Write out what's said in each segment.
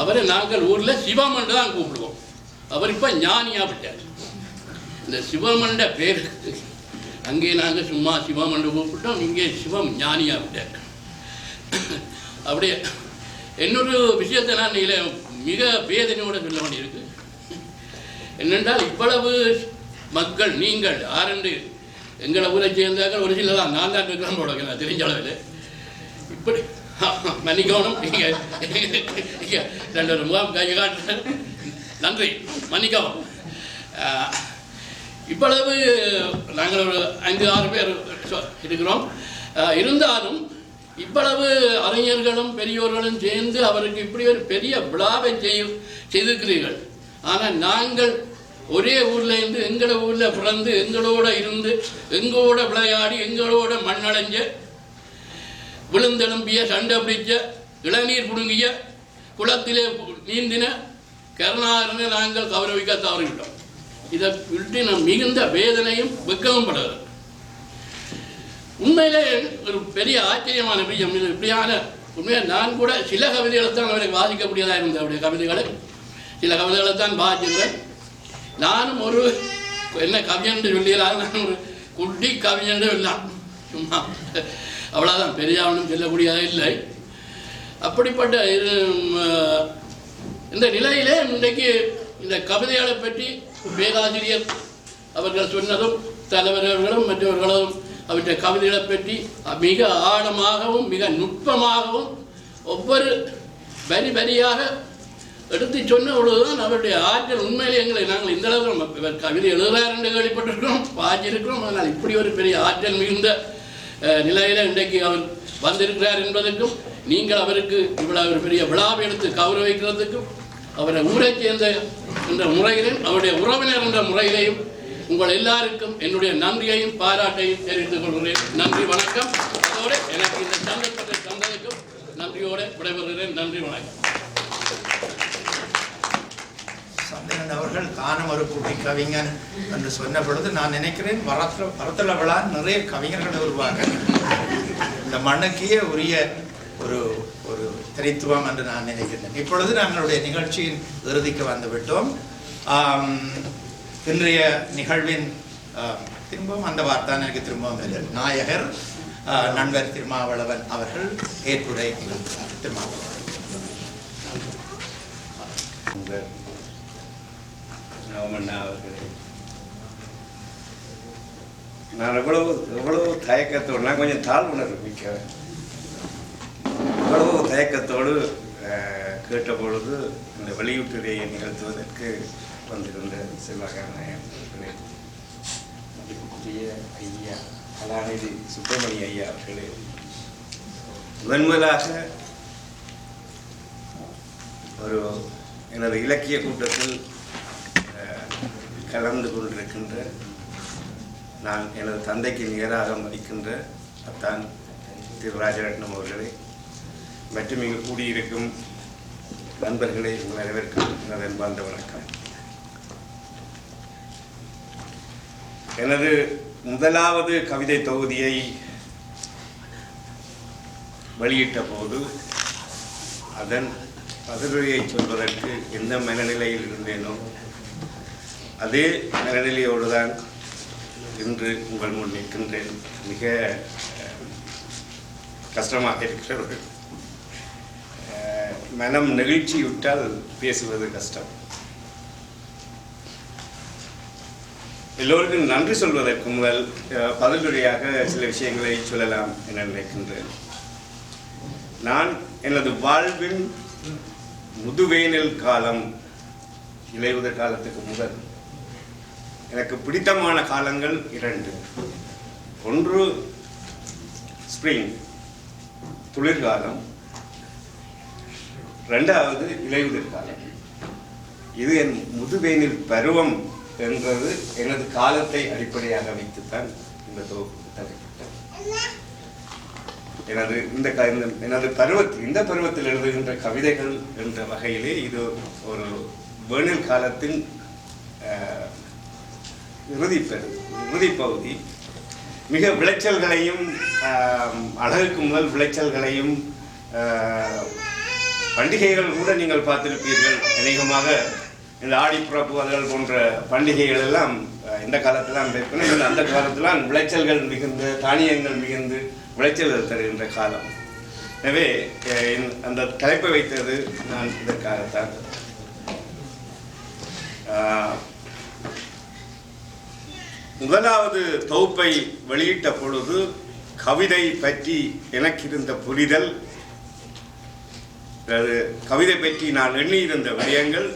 அவரை நாங்கள் ஊரில் சிவமண்டு தான் கூப்பிடுவோம். அவர் இப்போ ஞானியாக விட்டார் இந்த சிவமண்ட பேர் அங்கே நாங்கள் சும்மா சிவமண்டு கூப்பிட்டோம் இங்கே சிவம் ஞானியாக விட்டார் அப்படியே இன்னொரு விஷயத்தை நான் இதில் மிக வேதனையோட சொல்ல வேண்டியிருக்கு. என்னென்றால் இவ்வளவு மக்கள் நீங்கள் ஆரண்டு எங்களை ஊரை சேர்ந்தார்கள் ஒரு சில தான் நான் தான் இருக்கிறேன் போட தெரிஞ்ச அளவில். இப்படி மன்னிக்கணும் நீங்கள் ரெண்டு ஒரு முகாம் கை காட்டு நன்றி மன்னிக்கவும் இவ்வளவு நாங்கள் ஒரு ஐந்து ஆறு பேர் இருக்கிறோம். இருந்தாலும் இவ்வளவு அறிஞர்களும் பெரியோர்களும் சேர்ந்து அவருக்கு இப்படி ஒரு பெரிய விழாவை செய்ய செய்திருக்கிறீர்கள். ஆனால் நாங்கள் ஒரே ஊரில் இருந்து எங்களோட ஊரில் பிறந்து எங்களோட இருந்து எங்களோட விளையாடி எங்களோட மண்ணடைஞ்ச விழுந்தெலும்பிய சண்டை பிடிச்ச இளநீர் புடுங்கிய குளத்திலே நீந்தின கருணாகரனை நாங்கள் கௌரவிக்க தவறிவிட்டோம். இதை விட்டு நாம் மிகுந்த வேதனையும் வெக்கமும் படுகிறது. உண்மையிலே ஒரு பெரிய ஆச்சரியமான விஷயம். இது இப்படியான உண்மையாக நான் கூட சில கவிதைகளை தான் அவருக்கு வாசிக்க முடியாதா இருந்தது அவருடைய கவிதைகளை சில கவிதைகளை தான் வாசிக்கிறேன் நானும் ஒரு என்ன கவிஞன் சொல்லியலாக நான் ஒரு குட்டி கவிஞன் எல்லாம் சும்மா. அவ்வளோதான் பெரியாவனும் செல்லக்கூடியதாக இல்லை. அப்படிப்பட்ட இது இந்த நிலையிலே இன்றைக்கு இந்த கவிதைகளை பற்றி பேராசிரியர் அவர்கள் சொன்னதும் தலைவர்களும் மற்றவர்களும் அவற்றை கவிதைகளை பற்றி மிக ஆழமாகவும் மிக நுட்பமாகவும் ஒவ்வொரு வரி வரியாக எடுத்து சொன்ன பொழுதுதான் அவருடைய ஆற்றல் உண்மையிலே எங்களை நாங்கள் இந்த அளவுக்கு நம்ம கவிதை எழுதுகிறார் என்று கேள்விப்பட்டிருக்கிறோம் பாடியிருக்கிறோம் அதனால் இப்படி ஒரு பெரிய ஆற்றல் மிகுந்த நிலையில இன்றைக்கு அவர் வந்திருக்கிறார் என்பதற்கும் நீங்கள் அவருக்கு இவ்வளவு ஒரு பெரிய விழாவை எடுத்து கௌரவிக்கிறதுக்கும் அவரை ஊரை சேர்ந்த என்ற முறையிலும் அவருடைய உறவினர் என்ற முறையிலையும் உங்கள் எல்லாருக்கும் என்னுடைய நன்றியையும் பாராட்டையும் தெரிவித்துக் கொள்கிறேன். நன்றி வணக்கம். அதோடு எனக்கு இந்த சந்தர்ப்பத்தை தந்ததுக்கும் நன்றியோடு விடைபெறுகிறேன். நன்றி வணக்கம். அவர்கள் தானும் ஒரு குட்டி கவிஞன் என்று சொன்ன பொழுது நான் நினைக்கிறேன் வரத்துல வரத்துல நிறைய கவிஞர்கள் உருவாக இந்த மண்ணுக்கே உரிய ஒரு ஒரு தனித்துவம் என்று நான் நினைக்கிறேன். இப்பொழுது நம்மளுடைய நிகழ்ச்சியின் இறுதிக்கு வந்துவிட்டோம். இன்றைய நிகழ்வின் திரும்பவும் அந்த வார்த்தை எனக்கு திரும்பவும் இல்லை. நாயகர் நண்பர் திருமாவளவன் அவர்கள் ஏற்புரை நிகழ்த்துவார் திருமாவளவன். உங்கள் அவர்களே நான் எவ்வளவு எவ்வளவு தயக்கத்தோடு நான் கொஞ்சம் தாழ்வு உணர்வு எவ்வளவு தயக்கத்தோடு கேட்ட பொழுது இந்த வெளியீட்டுரையை நிகழ்த்துவதற்கு வந்திருந்த செல்வகநாயகன் ஐயா கலாநிதி சுப்பிரமணிய ஐயா அவர்களே. முதன்முதலாக ஒரு எனது இலக்கிய கூட்டத்தில் கலந்து கொண்டிருக்கின்ற நான் எனது தந்தைக்கு நிகராக மதிக்கின்ற அத்தான் திரு ராஜரட்னம் அவர்களே மற்றும் இங்கு கூடியிருக்கும் நண்பர்களை உங்கள் அனைவருக்கும் எனது அன்பார்ந்த வணக்கம். எனது முதலாவது கவிதை தொகுதியை வெளியிட்ட போது அதன் பதிலுரையை சொல்வதற்கு எந்த மனநிலையில் இருந்தேனோ அதே மனநிலையோடு தான் இன்று உங்கள் முன் நிற்கின்றேன். மிக கஷ்டமாக இருக்கிறது மனம் நெகிழ்ச்சியுற்றால் பேசுவது கஷ்டம். எல்லோருக்கும் நன்றி சொல்வதற்கு முதல் பதிலுரையாக சில விஷயங்களை சொல்லலாம் என நினைக்கின்றேன். நான் எனது வாழ்வின் முதுவேனில் காலம் இலையுதிர் காலத்துக்கு முதல். எனக்கு பிடித்தமான காலங்கள் இரண்டு. ஒன்று ஸ்ப்ரிங் துளிர்காலம் ரெண்டாவது இலையுதிர் காலம். இது என் முதுவேனில் பருவம் என்றது எனது காலத்தை அடிப்படையாக வைத்துத்தான் இந்த தொகுப்பு தரப்பட்டது. எனது இந்த இந்த எனது பருவத்தில் இந்த பருவத்தில் எழுதுகின்ற கவிதைகள் என்ற வகையிலே இது ஒரு வேனில் காலத்தின் இறுதிப்பெரு இறுதிப்பகுதி மிக விளைச்சல்களையும் அழகுக்கு முதல் விளைச்சல்களையும் பண்டிகைகள் கூட நீங்கள் பார்த்திருப்பீர்கள். அநேகமாக இந்த ஆடிப்புறப்பு அதுகள் போன்ற பண்டிகைகள் எல்லாம் இந்த காலத்தில் இருக்கணும் அந்த காலத்திலாம் விளைச்சல்கள் மிகுந்து தானியங்கள் மிகுந்து விளைச்சல் தருகின்ற காலம். எனவே அந்த தலைப்பை வைத்தது நான் இதற்காகத்தான். முதலாவது தொகுப்பை வெளியிட்ட பொழுது கவிதை பற்றி எனக்கு இருந்த புரிதல் அது கவிதை பற்றி நான் எண்ணியிருந்த விடயங்கள்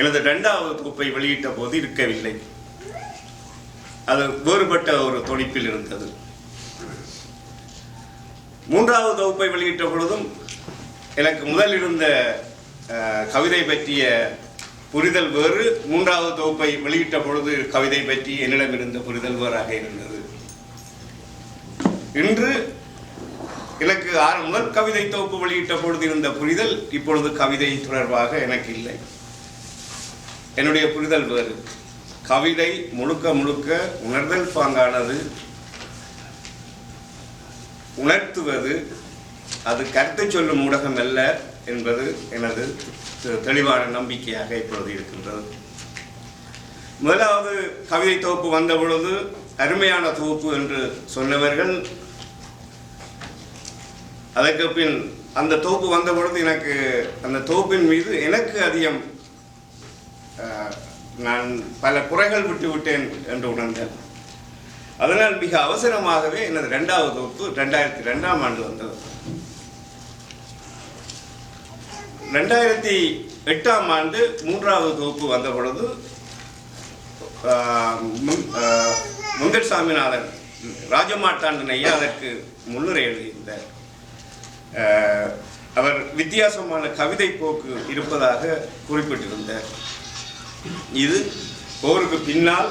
எனது ரெண்டாவது தொகுப்பை வெளியிட்ட போது இருக்கவில்லை. அது வேறுபட்ட ஒரு தொனிப்பில் இருந்தது. மூன்றாவது தொகுப்பை வெளியிட்ட பொழுதும் எனக்கு முதல் இருந்த கவிதை பற்றிய புரிதல் வேறு. மூன்றாவது தொகுப்பை வெளியிட்ட பொழுது கவிதை பற்றி என்னிடம் இருந்த புரிதல் வேறாக இருந்தது. இன்று எனக்கு ஆறு முதல் கவிதை தொகுப்பு வெளியிட்ட பொழுது இருந்த புரிதல் இப்பொழுது கவிதை தொடர்பாக எனக்கு இல்லை. என்னுடைய புரிதல் வேறு. கவிதை முழுக்க முழுக்க உணர்தல் பாங்கானது. உணர்த்துவது. அது கருத்து சொல்லும் ஊடகம் அல்ல. என்பது எனது தெ- தெளிவான நம்பிக்கையாக இப்பொழுது இருக்கின்றது. முதலாவது கவிதை தொகுப்பு வந்த பொழுது அருமையான தொகுப்பு என்று சொன்னவர்கள் அதற்கு பின் அந்த தொகுப்பு வந்த பொழுது எனக்கு அந்த தொகுப்பின் மீது எனக்கு அதிகம் நான் பல குறைகள் விட்டு விட்டேன் என்று உணர்ந்தேன். அதனால் மிக அவசரமாகவே எனது ரெண்டாவது தொகுப்பு ரெண்டாயிரத்தி ரெண்டாம் ஆண்டு வந்தது. ரெண்டாயிரத்தி எட்டாம் ஆண்டு மூன்றாவது தொகுப்பு வந்த பொழுது ஆஹ், முந்தர் சாமிநாதன் ராஜமாட்டாண்டன் ஐயா அதற்கு முன்னுரை எழுதியிருந்தார். அவர் வித்தியாசமான கவிதை போக்கு இருப்பதாக குறிப்பிட்டிருந்தார். இது போருக்கு பின்னால்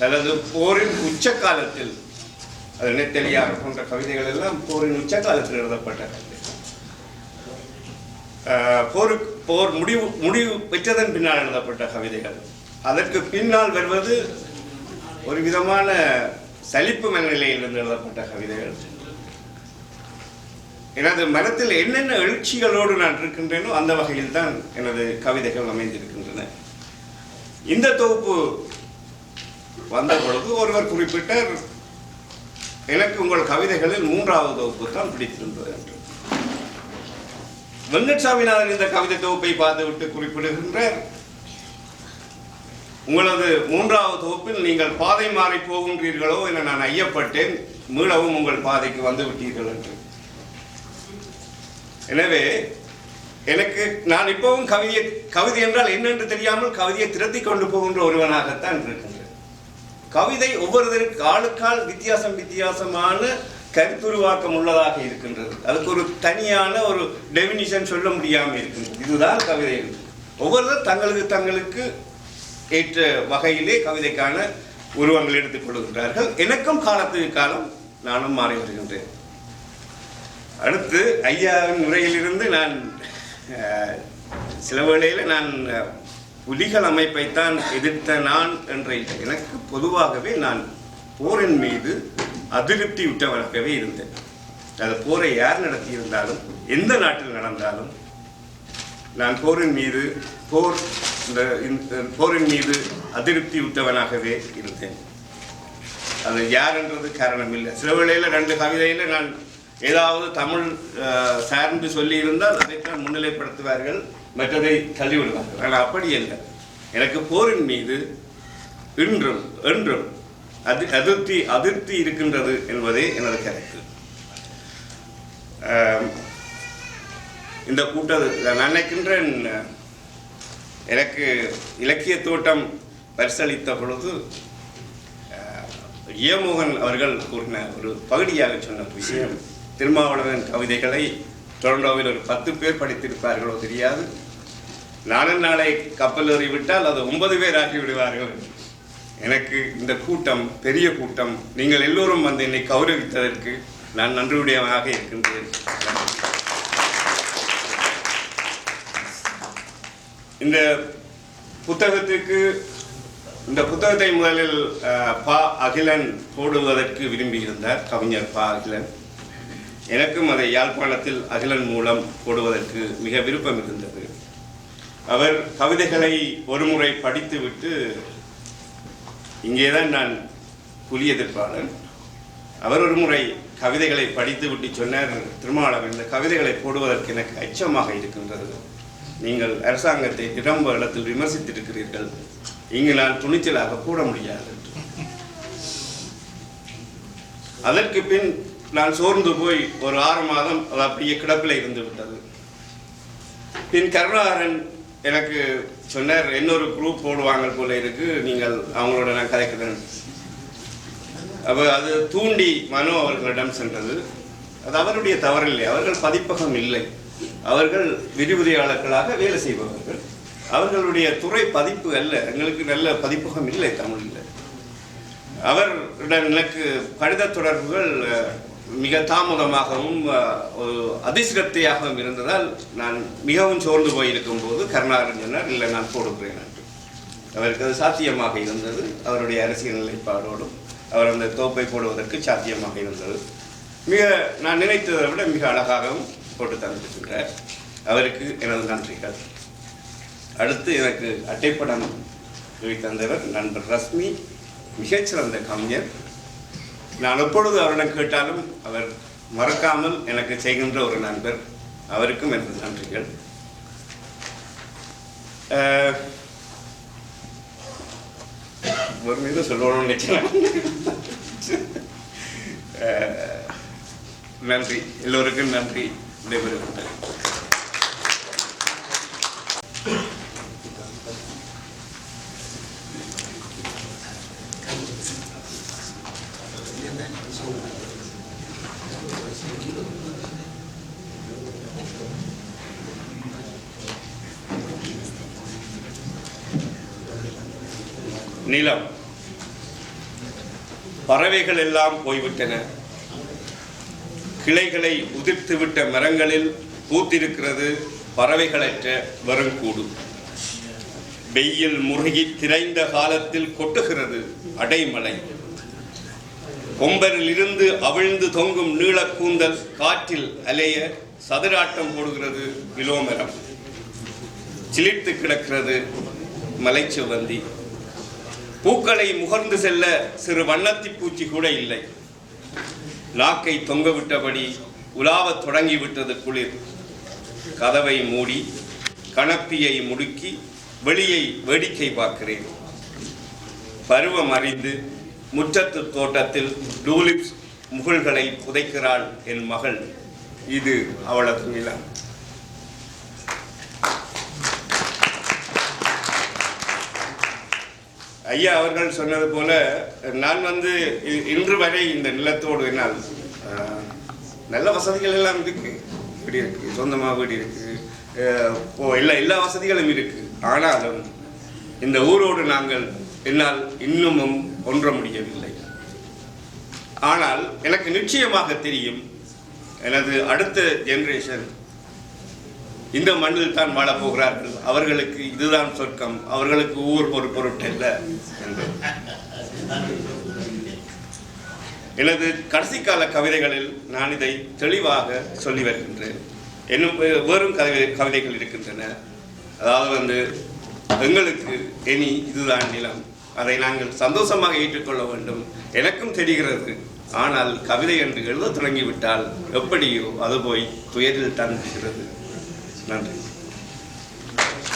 அல்லது போரின் உச்ச காலத்தில் அது நெத்தலியார் போன்ற கவிதைகள் எல்லாம் போரின் உச்ச காலத்தில் கவிதை போருக்கு போர் முடிவு முடிவு பெற்றதன் பின்னால் எழுதப்பட்ட கவிதைகள். அதற்கு பின்னால் வருவது ஒரு விதமான சலிப்பு மனநிலையிலிருந்து எழுதப்பட்ட கவிதைகள். எனது மனத்தில் என்னென்ன எழுச்சிகளோடு நான் இருக்கின்றேனோ அந்த வகையில் தான் எனது கவிதைகள் அமைந்திருக்கின்றன. இந்த தொகுப்பு வந்த பொழுது ஒருவர் குறிப்பிட்டார் எனக்கு உங்கள் கவிதைகளில் மூன்றாவது தொகுப்பு தான் பிடித்திருந்தது என்று. வெங்கட்சாமிநாதன் இந்த கவிதை தொகுப்பை பார்த்துவிட்டு குறிப்பிடுகின்றார் உங்களது மூன்றாவது தொகுப்பில் நீங்கள் பாதை மாறி போகின்றீர்களோ என நான் ஐயப்பட்டேன். மீளவும் உங்கள் பாதைக்கு வந்து விட்டீர்கள் என்று. எனவே எனக்கு நான் இப்பவும் கவிதையை கவிதை என்றால் என்னென்று தெரியாமல் கவிதையை திரட்டி கொண்டு போகின்ற ஒருவனாகத்தான் இருக்கின்றேன். கவிதை ஒவ்வொருவருக்கு ஆளுக்கால் வித்தியாசம் வித்தியாசமான கருத்துருவாக்கம் உள்ளதாக இருக்கின்றது. அதுக்கு ஒரு தனியான ஒரு டெபினிஷன் சொல்ல முடியாமல் இருக்கின்றது. இதுதான் கவிதை ஒவ்வொருத்தரும் தங்களுக்கு தங்களுக்கு ஏற்ற வகையிலே கவிதைக்கான உருவங்கள் எடுத்துக் கொள்கின்றார்கள். எனக்கும் காலத்துக்கு காலம் நானும் மாறி வருகின்றேன். அடுத்து ஐயாவின் உரையிலிருந்து நான் சில வேளையில் நான் புலிகள் அமைப்பைத்தான் எதிர்த்த நான் என்ற எனக்கு பொதுவாகவே நான் போரின் மீது அதிருப்தி விட்டவனாகவே இருந்தேன். அது போரை யார் நடத்தியிருந்தாலும் எந்த நாட்டில் நடந்தாலும் நான் போரின் மீது போர் இந்த போரின் மீது அதிருப்தி விட்டவனாகவே இருந்தேன். அது யாருன்றது காரணம் இல்லை சில வேளையில் ரெண்டு கவிதையில் நான் ஏதாவது தமிழ் சார்ந்து சொல்லி இருந்தால் அதைத்தான் முன்னிலைப்படுத்துவார்கள் மற்றதை தள்ளிவிடுவார்கள். ஆனால் அப்படி இல்லை. எனக்கு போரின் மீது இன்றும் என்றும் அதி அதிருப்தி அதிருப்தி இருக்கின்றது என்பதே எனது கருத்து. இந்த கூட்டத்தை நான் நினைக்கின்றேன் எனக்கு இலக்கிய தோட்டம் பரிசளித்த பொழுது ஏமோகன் அவர்கள் கூறின ஒரு பகுதியாக சொன்ன விஷயம் திருமாவளவன் கவிதைகளை டொரண்டோவில் ஒரு பத்து பேர் படித்திருப்பார்களோ தெரியாது. நானும் நாளை கப்பல் விட்டால் அது ஒன்பது பேர் ஆகிவிடுவார்கள் எனக்கு இந்த கூட்டம் பெரிய கூட்டம் நீங்கள் எல்லோரும் வந்து என்னை கௌரவித்ததற்கு நான் நன்றியுடையவனாக இருக்கின்றேன். இந்த புத்தகத்துக்கு இந்த புத்தகத்தை முதலில் பா அகிலன் போடுவதற்கு விரும்பியிருந்தார் கவிஞர் பா அகிலன். எனக்கும் அதை யாழ்ப்பாணத்தில் அகிலன் மூலம் போடுவதற்கு மிக விருப்பம் இருந்தது. அவர் கவிதைகளை ஒருமுறை படித்துவிட்டு இங்கேதான் நான் புலி எதிர்ப்பாளன் அவர் ஒரு முறை கவிதைகளை படித்துவிட்டு சொன்னார் திருமாவளவன் இந்த கவிதைகளை போடுவதற்கு எனக்கு அச்சமாக இருக்கின்றது. நீங்கள் அரசாங்கத்தை திடம்ப இடத்தில் விமர்சித்திருக்கிறீர்கள். இங்கு நான் துணிச்சலாக கூட முடியாது. அதற்கு பின் நான் சோர்ந்து போய் ஒரு ஆறு மாதம் அது அப்படியே கிடப்பில் இருந்து விட்டது. பின் கருணாகரன் எனக்கு சொன்னார் இன்னொரு குரூப் போடுவாங்க போல இருக்கு. நீங்கள் அவங்களோட நான் கதைக்கிறேன். அப்போ அது தூண்டி மனோ அவர்களிடம் சென்றது. அது அவருடைய தவறில்லை அவர்கள் பதிப்பகம் இல்லை. அவர்கள் விரிவுரையாளர்களாக வேலை செய்பவர்கள். அவர்களுடைய துறை பதிப்பு அல்ல. எங்களுக்கு நல்ல பதிப்பகம் இல்லை தமிழில். அவருடன் எனக்கு கடித தொடர்புகள் மிக தாமதமாகவும் அதிர்ஷ்டத்தையாகவும் ஒரு இருந்ததால் நான் மிகவும் சோர்ந்து போயிருக்கும் போது கருணாகரன் சொன்னார் இல்லை நான் போடுகிறேன் என்று. அவருக்கு அது சாத்தியமாக இருந்தது. அவருடைய அரசியல் நிலைப்பாடோடும் அவர் அந்த தோப்பை போடுவதற்கு சாத்தியமாக இருந்தது. மிக நான் நினைத்ததை விட மிக அழகாகவும் போட்டு தந்திருக்கின்றார். அவருக்கு எனது நன்றிகள். அடுத்து எனக்கு அட்டைப்படம் தந்தவர் நண்பர் ரஸ்மி மிகச்சிறந்த கவிஞர். நான் எப்பொழுது அவரிடம் கேட்டாலும் அவர் மறக்காமல் எனக்கு செய்கின்ற ஒரு நண்பர் அவருக்கும் எனது நன்றிகள். ஒரு மீது சொல்லணும்னு நினைச்சேன். நன்றி. எல்லோருக்கும் நன்றி. விடைபெறுகின்றேன். நிலம். பறவைகள் எல்லாம் போய்விட்டன. கிளைகளை உதிர்த்துவிட்ட மரங்களில் பூத்திருக்கிறது பறவைகளற்ற வருங்கூடு. வெயில் முருகி திரைந்த காலத்தில் கொட்டுகிறது அடைமலை. கொம்பரில் இருந்து அவிழ்ந்து தொங்கும் நீளக்கூந்தல் காற்றில் அலைய சதுராட்டம் போடுகிறது விலோமரம். சிலிர்த்து கிடக்கிறது மலைச்சுவந்தி. பூக்களை முகர்ந்து செல்ல சிறு வண்ணத்தி பூச்சி கூட இல்லை. நாக்கை தொங்கவிட்டபடி உலாவத் தொடங்கிவிட்டது குளிர். கதவை மூடி கணப்பியை முடுக்கி வெளியை வேடிக்கை பார்க்கிறேன். பருவம் அறிந்து முற்றத்து தோட்டத்தில் டூலிப்ஸ் முகள்களை புதைக்கிறாள் என் மகள். இது அவளது நிலம். ஐயா அவர்கள் சொன்னது போல நான் வந்து இ- இன்று வரை இந்த நிலத்தோடு என்னால் நல்ல வசதிகள் எல்லாம் இருக்கு. வீடு இருக்கு சொந்தமாக வீடு இருக்கு ஓ எல்லா எல்லா வசதிகளும் இருக்கு. ஆனாலும் இந்த ஊரோடு நாங்கள் என்னால் இன்னமும் ஒன்ற முடியவில்லை. ஆனால் எனக்கு நிச்சயமாக தெரியும் எனது அடுத்த ஜெனரேஷன் இந்த மண்ணில் தான் வாழப்போகிறார்கள். அவர்களுக்கு இதுதான் சொர்க்கம். அவர்களுக்கு ஊர் ஒரு பொருட்டல்ல என்று எனது கடைசி கால கவிதைகளில் நான் இதை தெளிவாக சொல்லி வருகின்றேன். இன்னும் வே- வேறும் கவிதை கவிதைகள் இருக்கின்றன. அதாவது வந்து எங்களுக்கு இனி இதுதான் நிலம். அதை நாங்கள் சந்தோஷமாக ஏற்றுக்கொள்ள வேண்டும். எனக்கும் தெரிகிறது. ஆனால் கவிதை என்று எழுத தொடங்கிவிட்டால் எப்படியோ அது போய் துயரில் தான் இருக்கிறது நன்றி.